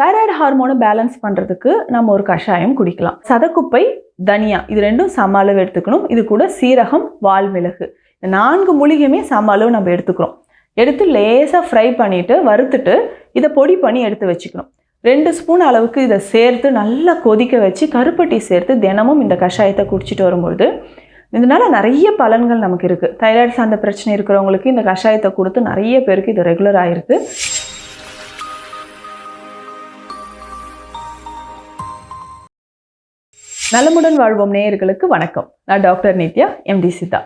Thyroid ஹார்மோனை balance பண்ணுறதுக்கு நம்ம ஒரு கஷாயம் குடிக்கலாம். சதக்குப்பை தனியா இது ரெண்டும் சம அளவு எடுத்துக்கணும். இது கூட சீரகம் வால்மிளகு இந்த நான்கு மூலிகையுமே சம அளவு நம்ம எடுத்துக்கிறோம். எடுத்து லேசாக ஃப்ரை பண்ணிவிட்டு வறுத்துட்டு இதை பொடி பண்ணி எடுத்து வச்சுக்கணும். ரெண்டு ஸ்பூன் அளவுக்கு இதை சேர்த்து நல்லா கொதிக்க வச்சு கருப்பட்டி சேர்த்து தினமும் இந்த கஷாயத்தை குடிச்சிட்டு வரும்பொழுது இதனால் நிறைய பலன்கள் நமக்கு இருக்குது தைராய்டு சார்ந்த பிரச்சனை இருக்கிறவங்களுக்கு இந்த கஷாயத்தை கொடுத்து நிறைய பேருக்கு இது ரெகுலர் ஆகிருக்கு நலமுடன் வாழ்வோம் நேயர்களுக்கு வணக்கம். நான் டாக்டர் நித்யா எம்டி சிதா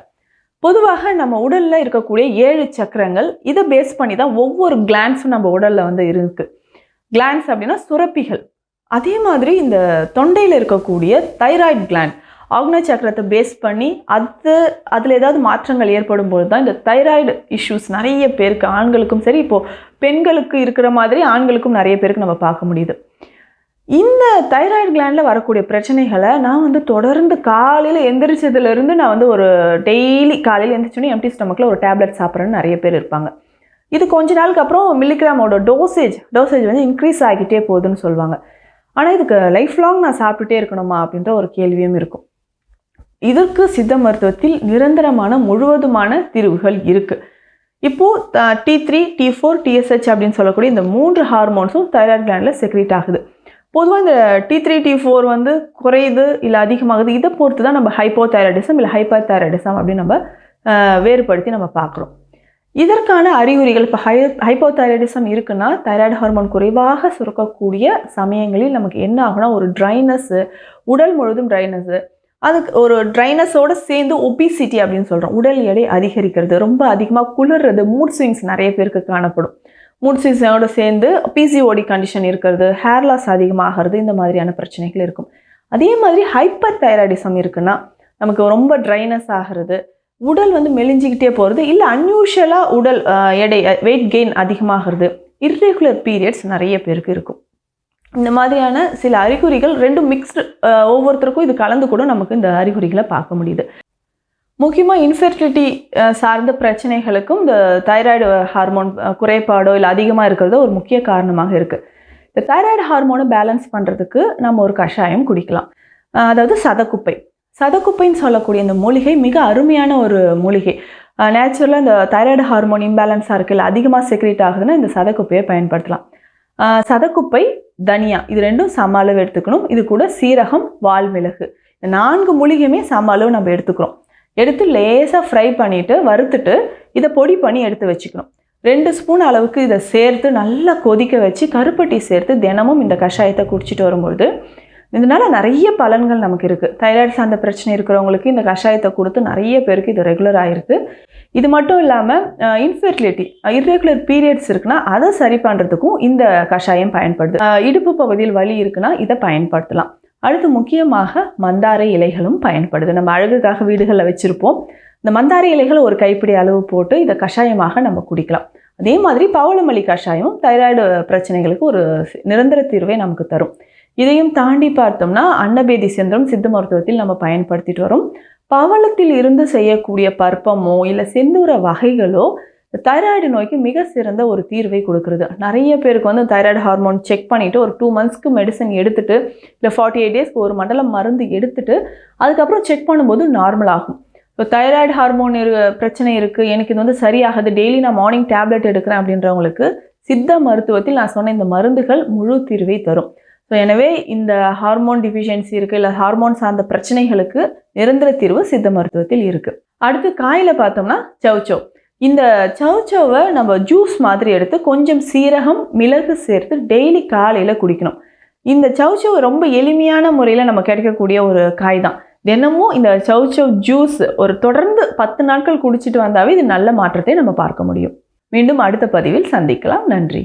பொதுவாக நம்ம உடலில் இருக்கக்கூடிய ஏழு சக்கரங்கள் இதை பேஸ் பண்ணி தான் ஒவ்வொரு கிளான்ஸும் நம்ம உடலில் வந்து இருக்குது கிளான்ஸ் அப்படின்னா சுரப்பிகள். அதே மாதிரி இந்த தொண்டையில் இருக்கக்கூடிய தைராய்டு கிளாண்ட் ஆக்ன சக்கரத்தை பேஸ் பண்ணி அது அதில் ஏதாவது மாற்றங்கள் ஏற்படும் போது தான் இந்த தைராய்டு இஷ்யூஸ் நிறைய பேருக்கு ஆண்களுக்கும் சரி இப்போது பெண்களுக்கு இருக்கிற மாதிரி ஆண்களுக்கும் நிறைய பேருக்கு நம்ம பார்க்க முடியுது. இந்த தைராய்டு கிளாண்டில் வரக்கூடிய பிரச்சனைகளை நான் வந்து தொடர்ந்து காலையில் எந்திரிச்சதுலேருந்து நான் வந்து ஒரு டெய்லி காலையில் எந்திரிச்சோன்னே எம்டி ஸ்டமக்கில் ஒரு டேப்லெட் சாப்பிட்றேன்னு நிறைய பேர் இருப்பாங்க. இது கொஞ்ச நாளுக்கு அப்புறம் மில்லிகிராமோட டோசேஜ் டோசேஜ் வந்து இன்க்ரீஸ் ஆகிட்டே போகுதுன்னு சொல்லுவாங்க. ஆனால் இதுக்கு லைஃப் லாங் நான் சாப்பிட்டுட்டே இருக்கணுமா அப்படின்ற ஒரு கேள்வியும் இருக்கும். இதற்கு சித்த மருத்துவத்தில் நிரந்தரமான முழுவதுமான தீர்வுகள் இருக்குது இப்போது T three T four TSH அப்படின்னு சொல்லக்கூடிய இந்த மூன்று ஹார்மோன்ஸும் தைராய்டு கிளாண்டில் செக்ரேட் ஆகுது. பொதுவாக இந்த டி த்ரீ டி ஃபோர் வந்து குறையுது இல்லை அதிகமாகுது. இதை பொறுத்து தான் நம்ம ஹைப்போ தைராய்டிசம் இல்லை ஹைப்பர் தைராய்டிசம் அப்படின்னு நம்ம வேறுபடுத்தி நம்ம பார்க்குறோம். இதற்கான அறிகுறிகள் இப்போ ஹை ஹைப்போதைராய்டிசம் இருக்குன்னா தைராய்டு ஹார்மோன் குறைவாக சுரக்கக்கூடிய சமயங்களில் நமக்கு என்ன ஆகுனா ஒரு ட்ரைனஸ்ஸு உடல் முழுவதும் ட்ரைனஸ்ஸு அதுக்கு ஒரு ட்ரைனஸோடு சேர்ந்து ஒபிசிட்டி அப்படின்னு சொல்கிறோம் உடல் எடை அதிகரிக்கிறது ரொம்ப அதிகமாக குளிர்றது மூட் ஸ்விங்ஸ் நிறைய பேருக்கு காணப்படும். மூட் சீசனோடு சேர்ந்து பிசிஓடி கண்டிஷன் இருக்கிறது ஹேர் லாஸ் அதிகமாகிறது இந்த மாதிரியான பிரச்சனைகள் இருக்கும். அதே மாதிரி ஹைப்பர் தைராய்டிசம் இருக்குன்னா நமக்கு ரொம்ப ட்ரைனஸ் ஆகிறது உடல் வந்து மெலிஞ்சிக்கிட்டே போகிறது இல்லை அன்யூஷுவலாக உடல் எடை வெயிட் கெயின் அதிகமாகிறது இர்ரெகுலர் பீரியட்ஸ் நிறைய பேருக்கு இருக்கும். இந்த மாதிரியான சில அறிகுறிகள் ரெண்டும் மிக்ஸ்டு ஒவ்வொருத்தருக்கும் இது கலந்து கூட நமக்கு இந்த அறிகுறிகளை பார்க்க முடியுது. முக்கியமாக இன்ஃபெர்டிலிட்டி சார்ந்த பிரச்சனைகளுக்கும் இந்த தைராய்டு ஹார்மோன் குறைபாடோ இல்லை அதிகமாக இருக்கிறது ஒரு முக்கிய காரணமாக இருக்குது இந்த தைராய்டு ஹார்மோனை பேலன்ஸ் பண்ணுறதுக்கு நம்ம ஒரு கஷாயம் குடிக்கலாம். அதாவது சதக்குப்பை. சதக்குப்பைன்னு சொல்லக்கூடிய இந்த மூலிகை மிக அருமையான ஒரு மூலிகை. நேச்சுரலாக இந்த தைராய்டு ஹார்மோன் இம்பேலன்ஸாக இருக்குல்ல அதிகமாக செக்ரேட் ஆகுதுன்னா இந்த சதக்குப்பையை பயன்படுத்தலாம். சதக்குப்பை தனியா. இது ரெண்டும் சம அளவு எடுத்துக்கணும். இது கூட சீரகம் வால்மிளகு. இந்த நான்கு மூலிகையுமே சம அளவு நம்ம எடுத்துக்கிறோம். எடுத்து லேசாக ஃப்ரை பண்ணிவிட்டு வறுத்துட்டு இதை பொடி பண்ணி எடுத்து வச்சுக்கணும். ரெண்டு ஸ்பூன் அளவுக்கு இதை சேர்த்து நல்லா கொதிக்க வச்சு கருப்பட்டி சேர்த்து தினமும் இந்த கஷாயத்தை குடிச்சிட்டு வரும்பொழுது இதனால் நிறைய பலன்கள் நமக்கு இருக்குது தைராய்டு சார்ந்த பிரச்சனை இருக்கிறவங்களுக்கு இந்த கஷாயத்தை கொடுத்து நிறைய பேருக்கு இது ரெகுலர் ஆகிருக்கு இது மட்டும் இல்லாமல் இன்ஃபெர்டிலிட்டி இர்ரெகுலர் பீரியட்ஸ் இருக்குன்னா அதை சரி பண்ணுறதுக்கும் இந்த கஷாயம் பயன்படுது. இடுப்பு பகுதியில் வலி இருக்குன்னா இதை பயன்படுத்தலாம். அடுத்து முக்கியமாக மந்தாரை இலைகளும் பயன்படுது. நம்ம அழகுக்காக வீடுகளில் வச்சுருப்போம். இந்த மந்தாரை இலைகளை ஒரு கைப்பிடி அளவு போட்டு இதை கஷாயமாக நம்ம குடிக்கலாம். அதே மாதிரி பவளமல்லி கஷாயம் தைராய்டு பிரச்சனைகளுக்கு ஒரு நிரந்தர தீர்வை நமக்கு தரும். இதையும் தாண்டி பார்த்தோம்னா அன்னபேதி செந்திரம் சித்த மருத்துவத்தில் நம்ம பயன்படுத்திட்டு வரோம். பவளத்தில் இருந்து செய்யக்கூடிய பற்பமோ இல்லை செந்தூர வகைகளோ தைராய்டு நோய்க்கு மிக சிறந்த ஒரு தீர்வை கொடுக்குறது. நிறைய பேருக்கு வந்து தைராய்டு ஹார்மோன் செக் பண்ணிவிட்டு ஒரு டூ மந்த்ஸ்க்கு மெடிசன் எடுத்துகிட்டு இல்லை ஃபார்ட்டி எயிட் டேஸ்க்கு ஒரு மண்டலம் மருந்து எடுத்துகிட்டு அதுக்கப்புறம் செக் பண்ணும்போது நார்மல் ஆகும். இப்போ தைராய்டு ஹார்மோன் இரு பிரச்சனை இருக்குது எனக்கு இது வந்து சரியாகுது டெய்லி நான் மார்னிங் டேப்லெட் எடுக்கிறேன் அப்படின்றவங்களுக்கு சித்த மருத்துவத்தில் நான் சொன்ன இந்த மருந்துகள் முழு தீர்வை தரும். ஸோ எனவே இந்த ஹார்மோன் டிஃபிஷியன்சி இருக்குது இல்லை ஹார்மோன் சார்ந்த பிரச்சனைகளுக்கு நிரந்தர தீர்வு சித்த மருத்துவத்தில் இருக்குது அடுத்து காயில் பார்த்தோம்னா சௌச்சௌ இந்த சவுச்சவை நம்ம ஜூஸ் மாதிரி எடுத்து கொஞ்சம் சீரகம் மிளகு சேர்த்து டெய்லி காலையில் குடிக்கணும். இந்த சவுச்சவ் ரொம்ப எளிமையான முறையில் நம்ம கிடைக்கக்கூடிய ஒரு காய் தான் தினமும் இந்த சவுச்சவ் ஜூஸ் ஒரு தொடர்ந்து பத்து நாட்கள் குடிச்சிட்டு வந்தாவே இது நல்ல மாற்றத்தை நம்ம பார்க்க முடியும். மீண்டும் அடுத்த பதிவில் சந்திக்கலாம். நன்றி.